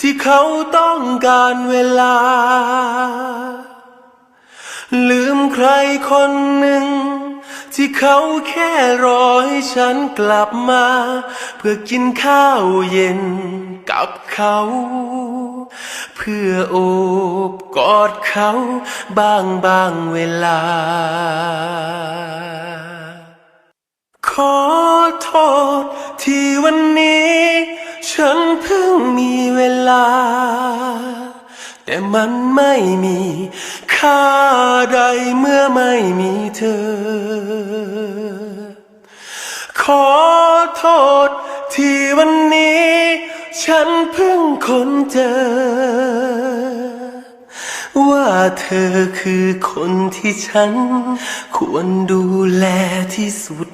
ที่เขาต้องการเวลา ลืมใครคนหนึ่ง ที่เขาแค่รอให้ฉันกลับมา เพื่อกินข้าวเย็นกับเขา เพื่อโอบกอดเขาบ้างบางเวลา ขอโทษที่วันนี้ ฉันเพิ่ แต่มันไม่มีค่าใดเมื่อไม่มีเธอ ขอโทษที่วันนี้ ฉันเพิ่งค้นเจอ ว่าเธอคือคนที่ฉัน ควรดูแลที่สุด